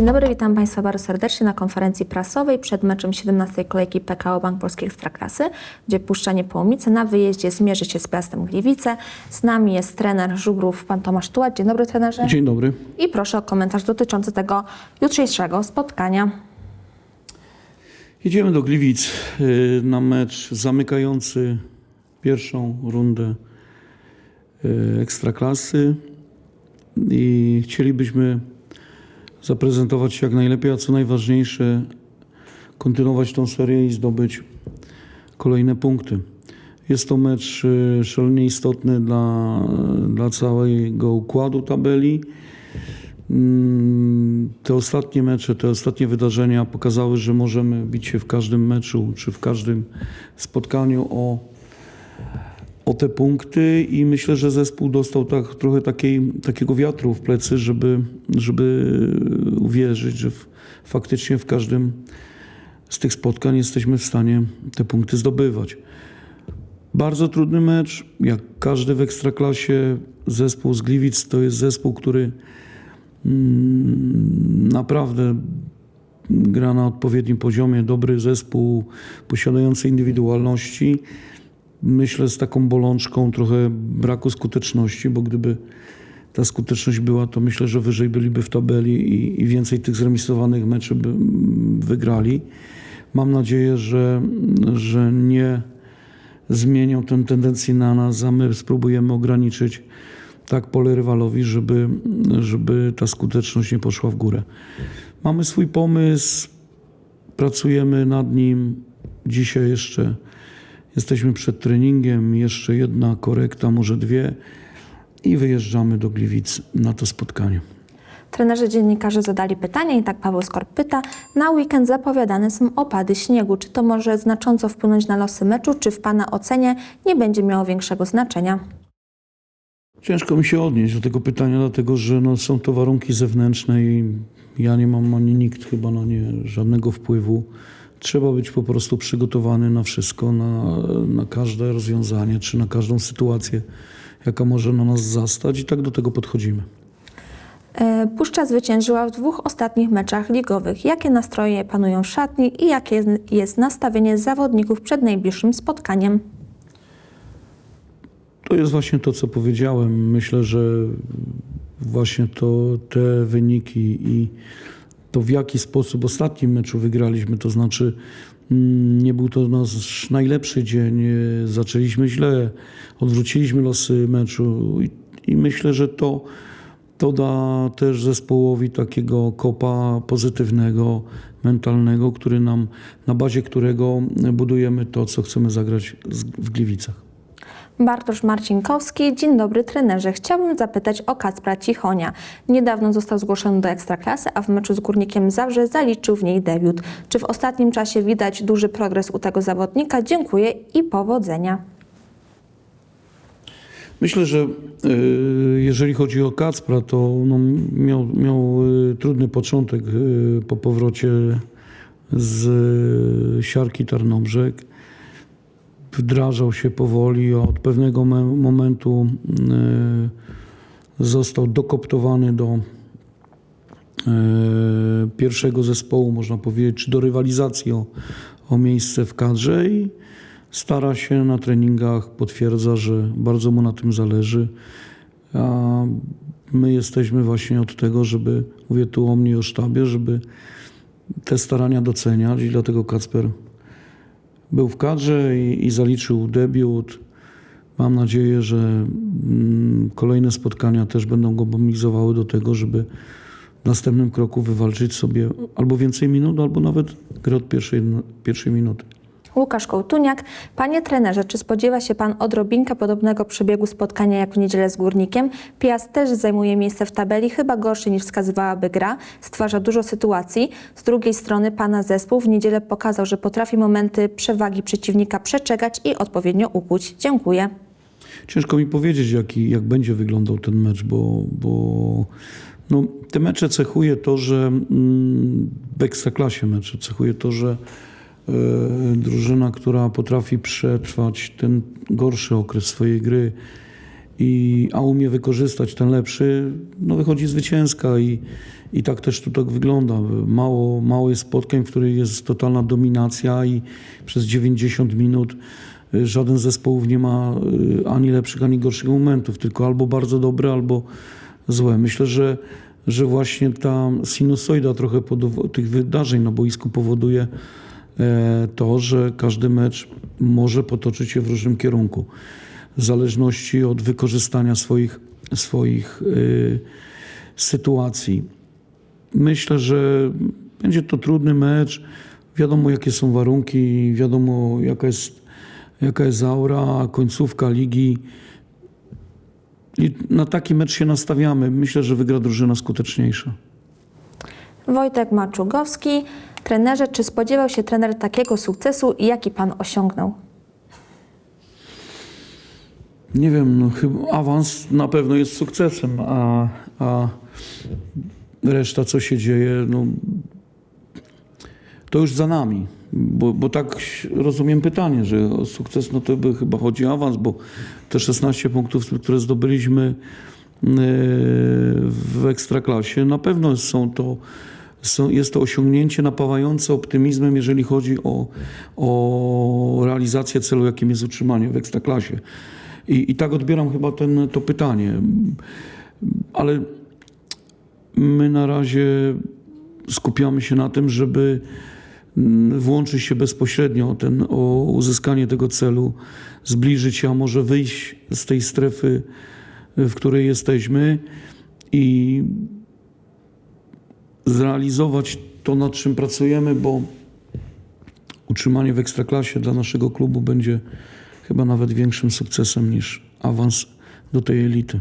Dzień dobry, witam Państwa bardzo serdecznie na konferencji prasowej przed meczem 17 kolejki PKO Bank Polskiej Ekstraklasy, gdzie Puszczanie Połomice na wyjeździe zmierzy się z Piastem Gliwice. Z nami jest trener Żubrów, pan Tomasz Tułacz. Dzień dobry trenerze. Dzień dobry. I proszę o komentarz dotyczący tego jutrzejszego spotkania. Jedziemy do Gliwic y, na mecz zamykający pierwszą rundę y, Ekstraklasy i chcielibyśmy zaprezentować się jak najlepiej, a co najważniejsze kontynuować tą serię i zdobyć kolejne punkty. Jest to mecz y, szalenie istotny dla, dla całego układu tabeli. Mm, Te ostatnie mecze, te ostatnie wydarzenia pokazały, że możemy bić się w każdym meczu czy w każdym spotkaniu o, o te punkty i myślę, że zespół dostał tak, trochę takiej, takiego wiatru w plecy, żeby, żeby uwierzyć, że w, faktycznie w każdym z tych spotkań jesteśmy w stanie te punkty zdobywać. Bardzo trudny mecz, jak każdy w Ekstraklasie. Zespół z Gliwic to jest zespół, który mm, naprawdę gra na odpowiednim poziomie, dobry zespół posiadający indywidualności. Myślę z taką bolączką trochę braku skuteczności, bo gdyby ta skuteczność była, to myślę, że wyżej byliby w tabeli i, i więcej tych zremisowanych meczy by mm, wygrali. Mam nadzieję, że, że nie zmienią tę tendencję na nas, a my spróbujemy ograniczyć tak pole rywalowi, żeby, żeby ta skuteczność nie poszła w górę. Mamy swój pomysł, pracujemy nad nim. Dzisiaj jeszcze jesteśmy przed treningiem, jeszcze jedna korekta, może dwie i wyjeżdżamy do Gliwic na to spotkanie. Trenerzy dziennikarze zadali pytanie i tak Paweł Skorp pyta. Na weekend zapowiadane są opady śniegu. Czy to może znacząco wpłynąć na losy meczu, czy w Pana ocenie nie będzie miało większego znaczenia? Ciężko mi się odnieść do tego pytania, dlatego że no, są to warunki zewnętrzne i ja nie mam ani nikt chyba na nie żadnego wpływu. Trzeba być po prostu przygotowany na wszystko, na, na każde rozwiązanie czy na każdą sytuację, jaka może na nas zastać i tak do tego podchodzimy. E, Puszcza zwyciężyła w dwóch ostatnich meczach ligowych. Jakie nastroje panują w szatni i jakie jest- jest nastawienie zawodników przed najbliższym spotkaniem? To jest właśnie to, co powiedziałem. Myślę, że właśnie to te wyniki i to w jaki sposób ostatni meczu wygraliśmy, to znaczy mm, nie był to nasz najlepszy dzień, e, zaczęliśmy źle, odwróciliśmy losy meczu i, i myślę, że to, to da też zespołowi takiego kopa pozytywnego, mentalnego, który nam, na bazie którego budujemy to, co chcemy zagrać w Gliwicach. Bartosz Marcinkowski, dzień dobry trenerze. Chciałbym zapytać o Kacpra Cichonia. Niedawno został zgłoszony do Ekstraklasy, a w meczu z Górnikiem Zabrze zaliczył w niej debiut. Czy w ostatnim czasie widać duży progres u tego zawodnika? Dziękuję i powodzenia. Myślę, że y, jeżeli chodzi o Kacpra, to no, miał, miał y, trudny początek y, po powrocie z siarki Tarnobrzeg. Wdrażał się powoli, a od pewnego me- momentu y, został dokoptowany do y, pierwszego zespołu, można powiedzieć, czy do rywalizacji o, o miejsce w kadrze i stara się na treningach, potwierdza, że bardzo mu na tym zależy. A my jesteśmy właśnie od tego, żeby, mówię tu o mnie o sztabie, żeby te starania doceniać i dlatego Kacper był w kadrze i, i zaliczył debiut. Mam nadzieję, że mm, kolejne spotkania też będą go mobilizowały do tego, żeby w następnym kroku wywalczyć sobie albo więcej minut, albo nawet grę od pierwszej, pierwszej minuty. Łukasz Kołtuniak. Panie trenerze, czy spodziewa się Pan odrobinkę podobnego przebiegu spotkania jak w niedzielę z Górnikiem? Piast też zajmuje miejsce w tabeli, chyba gorszy niż wskazywałaby gra, stwarza dużo sytuacji. Z drugiej strony Pana zespół w niedzielę pokazał, że potrafi momenty przewagi przeciwnika przeczekać i odpowiednio ukuć. Dziękuję. Ciężko mi powiedzieć, jaki, jak będzie wyglądał ten mecz, bo, bo no, te mecze cechuje to, że mm, w ekstraklasie mecze cechuje to, że drużyna, która potrafi przetrwać ten gorszy okres swojej gry i, a umie wykorzystać ten lepszy, no wychodzi zwycięska i, i tak też to tak wygląda. Mało, mało jest spotkań, w których jest totalna dominacja i przez 90 minut y, żaden z zespołów nie ma y, ani lepszych, ani gorszych momentów, tylko albo bardzo dobre, albo złe. Myślę, że, że właśnie ta sinusoida trochę tych wydarzeń na boisku powoduje e, to, że każdy mecz może potoczyć się w różnym kierunku. W zależności od wykorzystania swoich, swoich y, sytuacji. Myślę, że będzie to trudny mecz. Wiadomo, jakie są warunki, wiadomo, jaka jest, jaka jest aura, końcówka ligi. I na taki mecz się nastawiamy. Myślę, że wygra drużyna skuteczniejsza. Wojtek Maczugowski. Trenerze, czy spodziewał się trener takiego sukcesu i jaki pan osiągnął? Nie wiem, no chyba awans na pewno jest sukcesem, a, a reszta, co się dzieje, no to już za nami. Bo, bo tak rozumiem pytanie, że o sukces, no to by chyba chodzi o awans, bo te 16 punktów, które zdobyliśmy e, w Ekstraklasie, na pewno są to, jest to osiągnięcie napawające optymizmem, jeżeli chodzi o, o realizację celu, jakim jest utrzymanie w Ekstraklasie. I, i tak odbieram chyba ten, to pytanie. Ale my na razie skupiamy się na tym, żeby włączyć się bezpośrednio o, ten, o uzyskanie tego celu, zbliżyć się, a może wyjść z tej strefy, w której jesteśmy i zrealizować to, nad czym pracujemy, bo utrzymanie w ekstraklasie dla naszego klubu będzie chyba nawet większym sukcesem niż awans do tej elity.